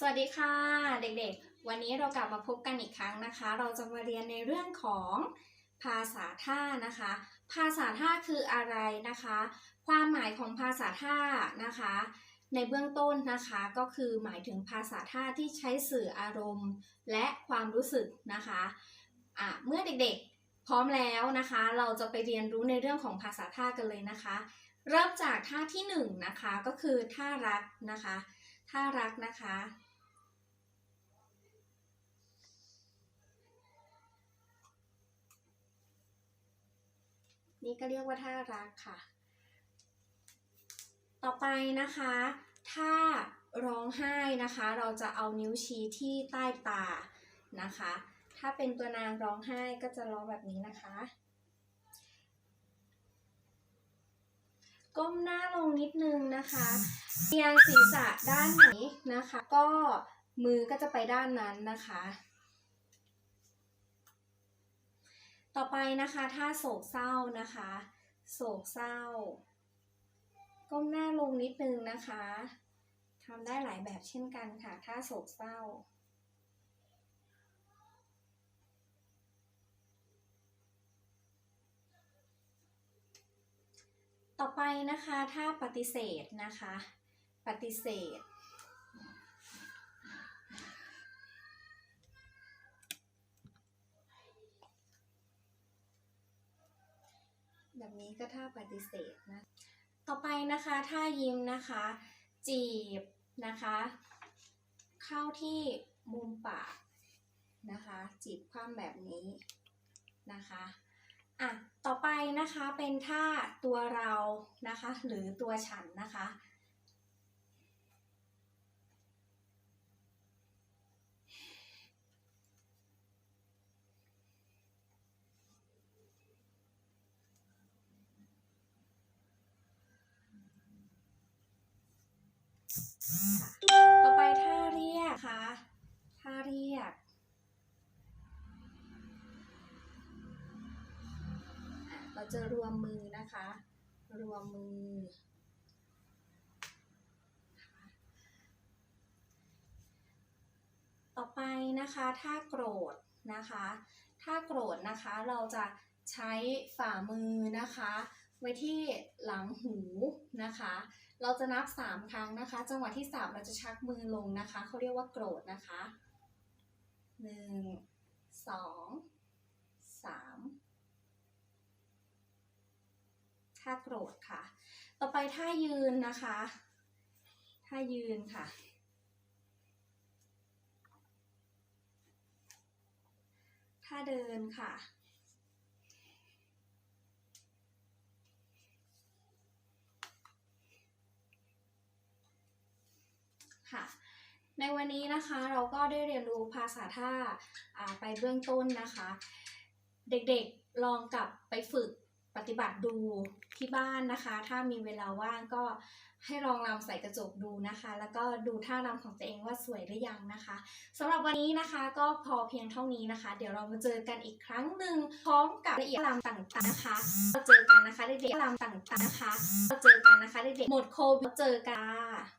สวัสดีค่ะเด็กๆ วันนี้เรากลับมาพบกันอีกครั้งนะคะ เราจะมาเรียนในเรื่องของภาษาท่านะคะ ภาษาท่าคืออะไรนะคะ ความหมายของภาษาท่านะคะ ในเบื้องต้นนะคะก็คือหมายถึงภาษาท่าที่ใช้สื่ออารมณ์ และความรู้สึกนะคะอะเมื่อเด็กๆ พร้อมแล้วนะคะ เราจะไปเรียนรู้ในเรื่องของภาษาท่ากันเลยนะคะ เริ่มจากท่าที่หนึ่งนะคะก็คือท่ารักนะคะ ท่ารักนะคะ นี่ก็เรียกว่าท่ารักค่ะ ต่อไปนะคะ ถ้าร้องไห้นะคะ เราจะเอานิ้วชี้ที่ใต้ตานะคะ ถ้าเป็นตัวนางร้องไห้ก็จะร้องแบบนี้นะคะ ก้มหน้าลงนิดนึงนะคะเอียงศีรษะด้านไหนนะคะ ก็มือก็จะไปด้านนั้นนะคะ ต่อไปนะคะถ้าโศกเศร้านะคะ โศกเศร้า ก้มหน้าลงนิดนึงนะคะทำได้หลายแบบเช่นกันค่ะ ถ้าโศกเศร้าต่อไปนะคะถ้าปฏิเสธนะคะ ปฏิเสธ แบบนี้ก็ท่าปฏิเสธนะ ต่อไปนะคะท่ายิ้มนะคะ จีบนะคะ เข้าที่มุมปากนะคะ จีบคว่ำแบบนี้นะคะอะต่อไปนะคะเป็นท่าตัวเรานะคะ หรือตัวฉันนะคะ ต่อไปท่าเรียกค่ะท่าเรียกเราจะรวมมือนะคะ รวมมือ ต่อไปนะคะถ้าโกรธนะคะ ถ้าโกรธนะคะเราจะใช้ฝ่ามือนะคะ ไว้ที่หลังหูนะคะ เราจะนับ 3 ครั้งนะคะ จังหวะที่ 3 เราจะชักมือลงนะคะเขาเรียกว่าโกรธนะคะ 1 2 3 ท่าโกรธค่ะ ต่อไปท่ายืนนะคะ ท่ายืนค่ะท่าเดินค่ะ ค่ะ ในวันนี้นะคะเราก็ได้เรียนรู้ภาษาท่าาไปเบื้องต้นนะคะ เด็กๆลองกลับไปฝึกปฏิบัติดูที่บ้านนะคะ ถ้ามีเวลาว่างก็ให้ลองรำใส่กระจกดูนะคะ แล้วก็ดูท่ารำของตัวเองว่าสวยหรือยังนะคะสำหรับวันนี้นะคะก็พอเพียงเท่านี้นะคะ เดี๋ยวเรามาเจอกันอีกครั้งหนึ่งพร้อมกับละเอียดรำต่างๆนะคะเราเจอกันนะคะเด็กๆรำต่างๆนะคะเราเจอกันนะคะเด็กๆหมดโควิดเจอกัน